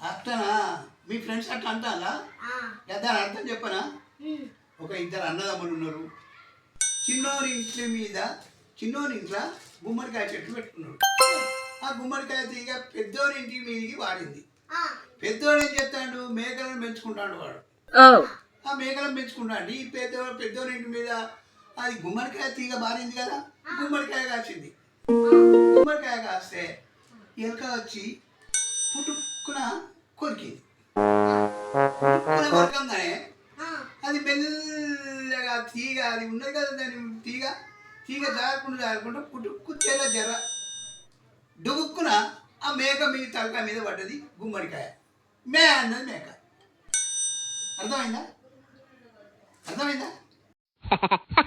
అట్లనా మీ ఫ్రెండ్స్ అట్లా అంటారా? దాని అర్థం చెప్పనా? ఒక ఇద్దరు అన్నదమ్ములు ఉన్నారు. చిన్నోరి ఇంట్లో మీద చిన్నోని ఇంట్లో గుమ్మడికాయ చెట్లు పెట్టుకున్నాడు ఆ గుమ్మడికాయ తీగ పెద్దోని ఇంటి మీదకి వాడింది. పెద్దోడు ఏం చేస్తాడు? మేకలను పెంచుకుంటాడు వాడు. ఆ మేకలను పెంచుకుంటాడు. ఈ పెద్ద పెద్దోని ఇంటి మీద అది గుమ్మడికాయ తీగ మారింది కదా? గుమ్మడికాయ కాచింది గుమ్మడికాయ కాస్తే ఎలుక వచ్చి పుట్టుకున కొరికింది పుట్టుకున కొరకంగానే అది మెల్లగా తీగ అది ఉన్నది కదా దాని తీగ? తీగ జారకుండా జారకుండా పుట్టుకు చేల జర డుగుక్కున ఆ మేక మీద తలకాయ మీద పడ్డది గుమ్మడికాయ. మే అన్నది మేక. అర్థమైందా? అర్థమైందా?